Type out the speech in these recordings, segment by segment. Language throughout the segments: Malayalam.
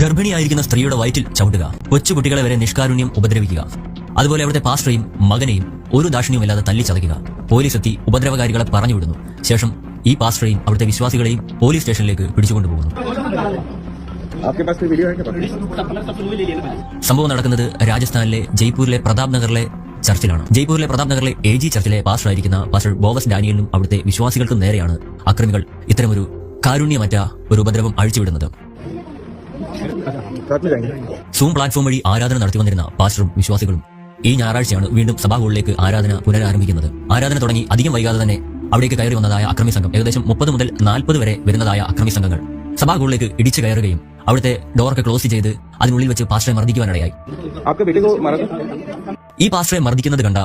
ഗർഭിണിയായിരിക്കുന്ന സ്ത്രീയുടെ വയറ്റിൽ ചവിട്ടുക. കൊച്ചുകുട്ടികളെ വരെ നിഷ്കാരുണ്യം ഉപദ്രവിക്കുക. അതുപോലെ അവിടുത്തെ പാസ്റ്ററേയും മകനെയും ഒരു ദാക്ഷിണ്യവുമില്ലാതെ തല്ലി ചതയ്ക്കുക പോലീസ് എത്തി ഉപദ്രവകാരികളെ പറഞ്ഞുവിടുന്നു. ശേഷം ഈ പാസ്റ്ററേയും അവിടുത്തെ വിശ്വാസികളെയും പോലീസ് സ്റ്റേഷനിലേക്ക് പിടിച്ചുകൊണ്ടുപോകുന്നു. സംഭവം നടക്കുന്നത് രാജസ്ഥാനിലെ ജയ്പൂരിലെ പ്രതാപ് നഗറിലെ ചർച്ചിലാണ്. ജയ്പൂരിലെ പ്രതാപ് നഗറിലെ എ ജി ചർച്ചിലെ പാസ്റ്ററായിരിക്കുന്ന പാസ്റ്റർ ബോവസ് ഡാനിയലിനും അവിടുത്തെ വിശ്വാസികൾക്കും നേരെയാണ് അക്രമികൾ ഇത്തരമൊരു കാരുണ്യമറ്റ ഒരു ഉപദ്രവം അഴിച്ചുവിടുന്നത്. സൂം പ്ലാറ്റ്ഫോം വഴി ആരാധന നടത്തി വന്നിരുന്ന പാസ്റ്ററും വിശ്വാസികളും ഈ ഞായറാഴ്ചയാണ് വീണ്ടും സഭാഹോളിലേക്ക് ആരാധന പുനരാരംഭിക്കുന്നത്. ആരാധന തുടങ്ങി അധികം വൈകാതെ തന്നെ അവിടേക്ക് കയറി വന്നതായ അക്രമി സംഘം ഏകദേശം മുപ്പത് മുതൽ നാൽപ്പത് വരെ വരുന്നതായ അക്രമി സംഘങ്ങൾ സഭാഹോളിലേക്ക് ഇടിച്ചു കയറുകയും അവിടുത്തെ ഡോറൊക്കെ ക്ലോസ് ചെയ്ത് അതിനുള്ളിൽ വെച്ച് പാസ്റ്ററെ മർദ്ദിക്കുവാനിടയായി. ഈ പാസ്റ്ററെ മർദ്ദിക്കുന്നത് കണ്ട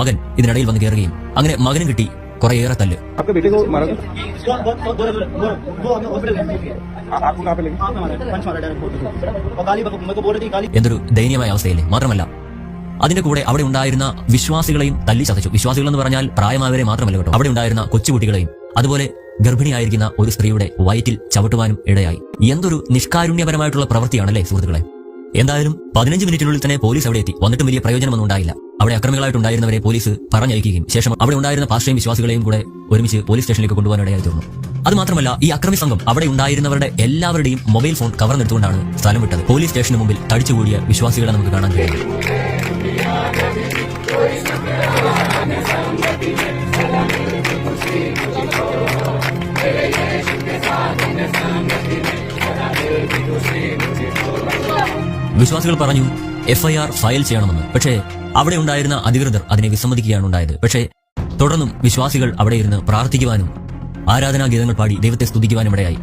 മകൻ ഇതിനിടയിൽ വന്ന് കയറുകയും അങ്ങനെ മകനും കിട്ടി കുറേയേറെ തല്ല്. എന്തൊരു ദയനീയമായ അവസ്ഥയല്ലേ? മാത്രമല്ല അതിന്റെ കൂടെ അവിടെ ഉണ്ടായിരുന്ന വിശ്വാസികളെയും തല്ലി ചതച്ചു. വിശ്വാസികൾ എന്ന് പറഞ്ഞാൽ പ്രായമായവരെ മാത്രമല്ല കേട്ടോ. അവിടെ ഉണ്ടായിരുന്ന കൊച്ചുകുട്ടികളെയും അതുപോലെ ഗർഭിണിയായിരിക്കുന്ന ഒരു സ്ത്രീയുടെ വയറ്റിൽ ചവിട്ടുവാനും ഇടയായി. എന്തൊരു നിഷ്കാരുണ്യപരമായിട്ടുള്ള പ്രവൃത്തിയാണല്ലേ സുഹൃത്തുക്കളെ? എന്തായാലും പതിനഞ്ച് മിനിറ്റിനുള്ളിൽ തന്നെ പോലീസ് അവിടെ എത്തി. വന്നിട്ടും വലിയ പ്രയോജനമൊന്നും ഉണ്ടായില്ല. അവിടെ അക്രമികളായിട്ടുണ്ടായിരുന്നവരെ പോലീസ് പറഞ്ഞയക്കുകയും ശേഷം അവിടെ ഉണ്ടായിരുന്ന പാർശ്വയും വിശ്വാസികളെയും കൂടെ ഒരുമിച്ച് പോലീസ് സ്റ്റേഷനിലേക്ക് കൊണ്ടുപോകാൻ ഇടയായി തീർന്നു. അത് മാത്രമല്ല ഈ അക്രമി സംഘം അവിടെ ഉണ്ടായിരുന്നവരുടെ എല്ലാവരുടെയും മൊബൈൽ ഫോൺ കവർന്നെടുത്തുകൊണ്ടാണ് സ്ഥലം വിട്ടത്. പോലീസ് സ്റ്റേഷന് മുമ്പിൽ തടിച്ചുകൂടിയ വിശ്വാസികളെ നമുക്ക് കാണാൻ കഴിയും. വിശ്വാസികൾ പറഞ്ഞു എഫ്ഐആർ ഫയൽ ചെയ്യണമെന്ന്. പക്ഷേ അവിടെ ഉണ്ടായിരുന്ന അധികൃതർ അതിനെ വിസമ്മതിക്കുകയാണ് ഉണ്ടായത്. പക്ഷേ തുടർന്നും വിശ്വാസികൾ അവിടെ ഇരുന്ന് പ്രാർത്ഥിക്കുവാനും ആരാധനാ ഗീതങ്ങൾ പാടി ദൈവത്തെ സ്തുതിക്കുവാനും ഇടയായി.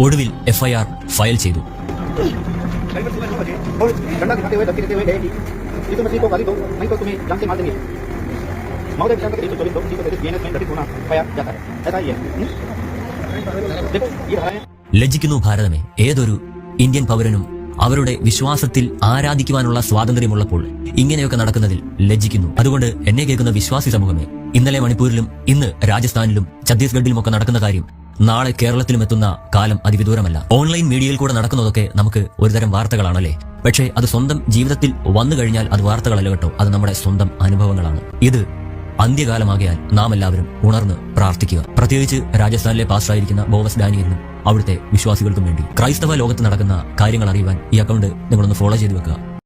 ഒടുവിൽ എഫ്ഐആർ ഫയൽ ചെയ്തു. और डंडा दिखाते हुए धमकी देते हुए गए कि यीशु मसीह को गाली दो नहीं तो तुम्हें जान से मार देंगे महोदय विचार एक सौ चौबीस दो किसी को डीएनएस में घटित होना पाया जाता है ऐसा ही है हम्म? देखो ये धाराएं ലജ്ജിക്കുന്നു ഭാരതമേ ഏതൊരു ഇന്ത്യൻ പൗരനും അവരുടെ വിശ്വാസത്തിൽ ആരാധിക്കുവാനുള്ള സ്വാതന്ത്ര്യമുള്ളപ്പോൾ ഇങ്ങനെയൊക്കെ നടക്കുന്നതിൽ ലജ്ജിക്കുന്നു. അതുകൊണ്ട് എന്നെ കേൾക്കുന്ന വിശ്വാസി സമൂഹമേ ഇന്നലെ മണിപ്പൂരിലും ഇന്ന് രാജസ്ഥാനിലും ഛത്തീസ്ഗഡിലും ഒക്കെ നടക്കുന്ന കാര്യം നാളെ കേരളത്തിലും എത്തുന്ന കാലം അതിവിദൂരമല്ല. ഓൺലൈൻ മീഡിയയിൽ കൂടെ നടക്കുന്നതൊക്കെ നമുക്ക് ഒരുതരം വാർത്തകളാണല്ലേ? പക്ഷേ അത് സ്വന്തം ജീവിതത്തിൽ വന്നു കഴിഞ്ഞാൽ അത് വാർത്തകളല്ല കേട്ടോ. അത് നമ്മുടെ സ്വന്തം അനുഭവങ്ങളാണ്. ഇത് അന്ത്യകാലമാകയാൽ നാം എല്ലാവരും ഉണർന്ന് പ്രാർത്ഥിക്കുക. പ്രത്യേകിച്ച് രാജസ്ഥാനിലെ പാസ്റ്ററായിരിക്കുന്ന ബോവസ് ഡാനിയലിനും അവിടുത്തെ വിശ്വാസികൾക്കും വേണ്ടി ക്രൈസ്തവ ലോകത്ത് നടക്കുന്ന കാര്യങ്ങൾ അറിയുവാൻ ഈ അക്കൗണ്ട് നിങ്ങളൊന്ന് ഫോളോ ചെയ്ത് വെക്കുക.